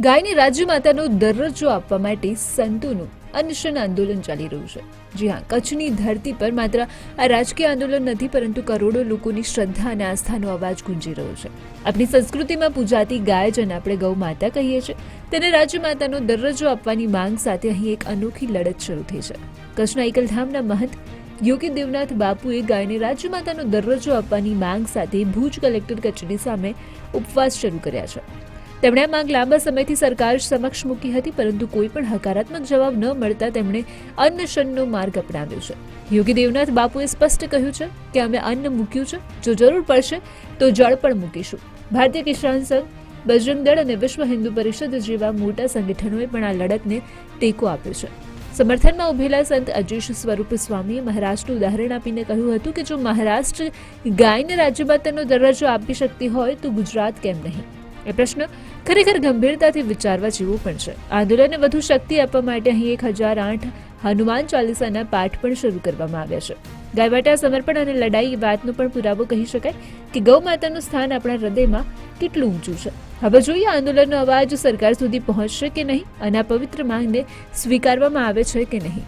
ગાયને રાજ્યમાતાનો દરજ્જો આપવા માટે સંતોનું અનશન આંદોલન ચાલી રહ્યું છે. જી હા, કચ્છની ધરતી પર માત્ર આ રાજકીય આંદોલન નથી, પરંતુ કરોડો લોકોની શ્રદ્ધા અને આસ્થાનો અવાજ ગુંજી રહ્યો છે. આપણી સંસ્કૃતિમાં પૂજાતી ગાય જેને આપણે ગૌ માતા કહીએ છીએ, તેને રાજ્યમાતાનો દરજ્જો આપવાની માંગ સાથે અહીં એક અનોખી લડત શરૂ થઈ છે. કચ્છના એકલધામના મહંત યોગી દેવનાથ બાપુએ ગાયને રાજ્યમાતાનો દરજ્જો આપવાની માંગ સાથે ભુજ કલેક્ટર કચેરી સામે ઉપવાસ શરૂ કર્યા છે. તેમણે આ માંગ લાંબા સમયથી સરકાર સમક્ષ મૂકી હતી, પરંતુ કોઈ પણ હકારાત્મક જવાબ ન મળતા તેમણે અન્નશનનો માર્ગ અપનાવ્યો છે. યોગી દેવનાથ બાપુએ સ્પષ્ટ કહ્યું છે કે અમે અન્ન મૂક્યું છે. જો જરૂર પડશે, તો જળ પણ મૂકીશું. ભારતીય કિસાન સંઘ, બજરંગ દળ અને વિશ્વ હિન્દુ પરિષદ જેવા મોટા સંગઠનોએ પણ આ લડતને ટેકો આપ્યો છે. સમર્થનમાં ઉભેલા સંત અજીશ સ્વરૂપ સ્વામીએ મહારાષ્ટ્રનું ઉદાહરણ આપીને કહ્યું હતું કે જો મહારાષ્ટ્ર ગાયને રાજ્યમાતાનો દરજ્જો આપી શકતી હોય, તો ગુજરાત કેમ નહીં? એ પ્રશ્ન ખરેખર ગંભીરતાથી વિચારવા જેવો પણ છે. આંદોલનને વધુ શક્તિ આપવા માટે અહીં એક હજાર આઠ હનુમાન ચાલીસાના પાઠ પણ શરૂ કરવામાં આવ્યા છે. ગાયવાટા સમર્પણ અને લડાઈ વાતનો પણ પુરાવો કહી શકાય કે ગૌ માતાનું સ્થાન આપણા હૃદયમાં કેટલું ઊંચું છે. હવે જોઈએ આંદોલનનો અવાજ સરકાર સુધી પહોંચશે કે નહીં અને આ પવિત્ર માંગને સ્વીકારવામાં આવે છે કે નહીં.